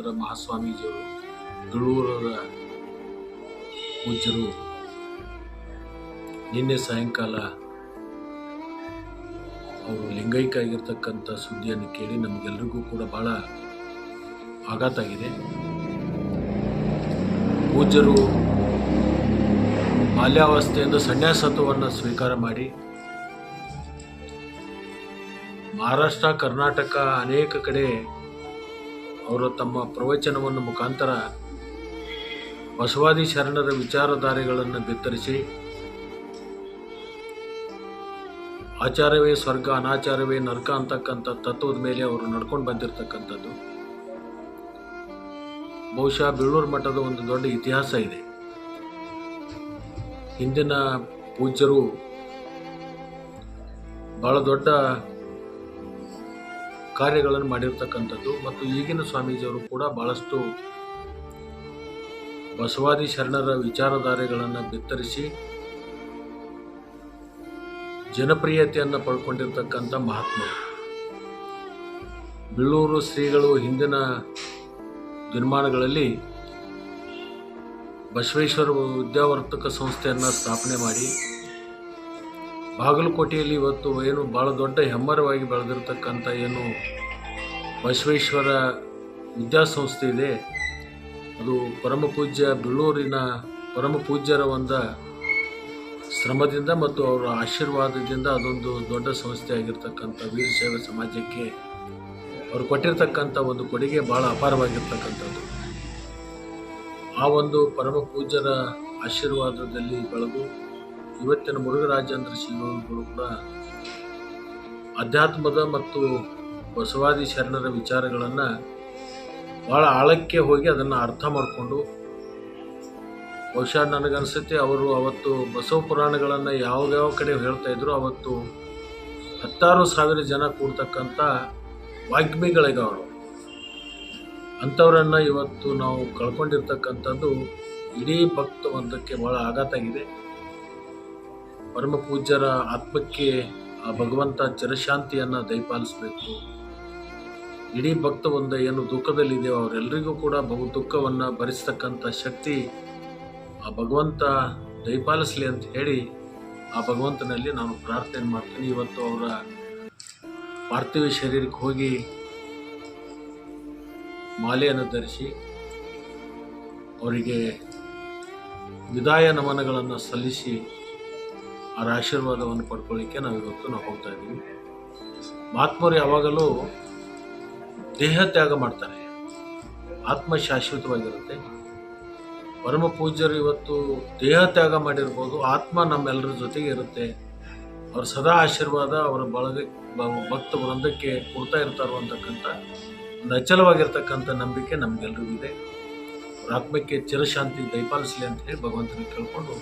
ರಾಘವೇಂದ್ರ ಮಹಾಸ್ವಾಮೀಜಿಯವರು ತುಳೂರರ ಪೂಜ್ಯರು, ನಿನ್ನೆ ಸಾಯಂಕಾಲ ಅವರು ಲಿಂಗೈಕ ಆಗಿರ್ತಕ್ಕಂಥ ಸುದ್ದಿಯನ್ನು ಕೇಳಿ ನಮಗೆಲ್ಲರಿಗೂ ಕೂಡ ಬಹಳ ಆಘಾತ ಆಗಿದೆ. ಪೂಜ್ಯರು ಬಾಲ್ಯಾವಸ್ಥೆಯಿಂದ ಸನ್ಯಾಸತ್ವವನ್ನು ಸ್ವೀಕಾರ ಮಾಡಿ ಮಹಾರಾಷ್ಟ್ರ, ಕರ್ನಾಟಕ ಅನೇಕ ಕಡೆ ಅವರು ತಮ್ಮ ಪ್ರವಚನವನ್ನು ಮುಖಾಂತರ ಬಸವಾದಿ ಶರಣರ ವಿಚಾರಧಾರೆಗಳನ್ನು ಬಿತ್ತರಿಸಿ, ಆಚಾರವೇ ಸ್ವರ್ಗ, ಅನಾಚಾರವೇ ನರಕ ಅಂತಕ್ಕಂಥ ತತ್ವದ ಮೇಲೆ ಅವರು ನಡ್ಕೊಂಡು ಬಂದಿರತಕ್ಕಂಥದ್ದು. ಬಹುಶಃ ಬೀಳೂರು ಮಠದ ಒಂದು ದೊಡ್ಡ ಇತಿಹಾಸ ಇದೆ. ಹಿಂದಿನ ಪೂಜ್ಯರು ಬಹಳ ದೊಡ್ಡ ಕಾರ್ಯಗಳನ್ನು ಮಾಡಿರ್ತಕ್ಕಂಥದ್ದು ಮತ್ತು ಈಗಿನ ಸ್ವಾಮೀಜಿಯವರು ಕೂಡ ಬಹಳಷ್ಟು ಬಸವಾದಿ ಶರಣರ ವಿಚಾರಧಾರೆಗಳನ್ನು ಬಿತ್ತರಿಸಿ ಜನಪ್ರಿಯತೆಯನ್ನು ಪಡ್ಕೊಂಡಿರ್ತಕ್ಕಂಥ ಮಹಾತ್ಮರು. ಬೀಳೂರು ಶ್ರೀಗಳು ಹಿಂದಿನ ದಿನಮಾನಗಳಲ್ಲಿ ಬಸವೇಶ್ವರ ವಿದ್ಯಾವರ್ತಕ ಸಂಸ್ಥೆಯನ್ನು ಸ್ಥಾಪನೆ ಮಾಡಿ ಬಾಗಲಕೋಟೆಯಲ್ಲಿ ಇವತ್ತು ಏನು ಭಾಳ ದೊಡ್ಡ ಹೆಮ್ಮರವಾಗಿ ಬೆಳೆದಿರ್ತಕ್ಕಂಥ ಏನು ಬಸವೇಶ್ವರ ವಿದ್ಯಾಸಂಸ್ಥೆ ಇದೆ. ಅದು ಪರಮ ಪೂಜ್ಯ ಬೆಳ್ಳೂರಿನ ಪರಮ ಪೂಜ್ಯರ ಒಂದು ಶ್ರಮದಿಂದ ಮತ್ತು ಅವರ ಆಶೀರ್ವಾದದಿಂದ ಅದೊಂದು ದೊಡ್ಡ ಸಂಸ್ಥೆ ಆಗಿರ್ತಕ್ಕಂಥ ವೀರಶೈವ ಸಮಾಜಕ್ಕೆ ಅವರು ಕೊಟ್ಟಿರ್ತಕ್ಕಂಥ ಒಂದು ಕೊಡುಗೆ ಭಾಳ ಅಪಾರವಾಗಿರ್ತಕ್ಕಂಥದ್ದು. ಆ ಒಂದು ಪರಮ ಪೂಜ್ಯರ ಆಶೀರ್ವಾದದಲ್ಲಿ ಬೆಳೆದು ಇವತ್ತಿನ ಮುರುಘರಾಜೇಂದ್ರ ಶ್ರೀಗಳು ಕೂಡ ಅಧ್ಯಾತ್ಮದ ಮತ್ತು ಬಸವಾದಿ ಶರಣರ ವಿಚಾರಗಳನ್ನು ಭಾಳ ಆಳಕ್ಕೆ ಹೋಗಿ ಅದನ್ನು ಅರ್ಥ ಮಾಡಿಕೊಂಡು, ಬಹುಶಃ ನನಗನ್ಸುತ್ತೆ ಅವರು ಅವತ್ತು ಬಸವ ಪುರಾಣಗಳನ್ನು ಯಾವ್ಯಾವ ಕಡೆ ಹೇಳ್ತಾ ಇದ್ರು, ಅವತ್ತು ಹತ್ತಾರು ಸಾವಿರ ಜನ ಕೂಡ್ತಕ್ಕಂಥ ವಾಗ್ಮಿಗಳಿಗೆ ಅವರು. ಅಂಥವರನ್ನು ಇವತ್ತು ನಾವು ಕಳ್ಕೊಂಡಿರ್ತಕ್ಕಂಥದ್ದು ಇಡೀ ಭಕ್ತವಂತಕ್ಕೆ ಭಾಳ ಆಘಾತ ಆಗಿದೆ. ಪರಮ ಪೂಜ್ಯರ ಆತ್ಮಕ್ಕೆ ಆ ಭಗವಂತ ಚಿರಶಾಂತಿಯನ್ನು ದಯಪಾಲಿಸಬೇಕು. ಇಡೀ ಭಕ್ತ ಒಂದು ಏನು ದುಃಖದಲ್ಲಿದೆಯೋ ಅವರೆಲ್ಲರಿಗೂ ಕೂಡ ಬಹು ದುಃಖವನ್ನು ಭರಿಸ್ತಕ್ಕಂಥ ಶಕ್ತಿ ಆ ಭಗವಂತ ದಯಪಾಲಿಸಲಿ ಅಂತ ಹೇಳಿ ಆ ಭಗವಂತನಲ್ಲಿ ನಾನು ಪ್ರಾರ್ಥನೆ ಮಾಡ್ತೀನಿ. ಇವತ್ತು ಅವರ ಪಾರ್ಥಿವ ಶರೀರಕ್ಕೆ ಹೋಗಿ ಮಾಲೆಯನ್ನು ಧರಿಸಿ ಅವರಿಗೆ ವಿದಾಯ ನಮನಗಳನ್ನು ಸಲ್ಲಿಸಿ ಅವರ ಆಶೀರ್ವಾದವನ್ನು ಪಡ್ಕೊಳ್ಳಿಕ್ಕೆ ನಾವು ಇವತ್ತು ನಾವು ಹೋಗ್ತಾ ಇದ್ದೀವಿ. ಮಹಾತ್ಮರು ಯಾವಾಗಲೂ ದೇಹ ತ್ಯಾಗ ಮಾಡ್ತಾರೆ. ಆತ್ಮ ಶಾಶ್ವತವಾಗಿರುತ್ತೆ ಪರಮ ಪೂಜ್ಯರು ಇವತ್ತು ದೇಹ ತ್ಯಾಗ ಮಾಡಿರ್ಬೋದು, ಆತ್ಮ ನಮ್ಮೆಲ್ಲರ ಜೊತೆಗೆ ಇರುತ್ತೆ. ಅವ್ರ ಸದಾ ಆಶೀರ್ವಾದ, ಅವರ ಬಳಗ ಭಕ್ತ ವೃಂದಕ್ಕೆ ಕೊಡ್ತಾ ಇರ್ತಾರೋ ಅಂತಕ್ಕಂಥ ಒಂದು ಅಚಲವಾಗಿರ್ತಕ್ಕಂಥ ನಂಬಿಕೆ ನಮಗೆಲ್ಲರಿಗೂ ಇದೆ ಆತ್ಮಕ್ಕೆ ಚಿರಶಾಂತಿ ದಯಪಾಲಿಸಲಿ ಅಂತ ಹೇಳಿ ಭಗವಂತನಿಗೆ ಕೇಳ್ಕೊಂಡು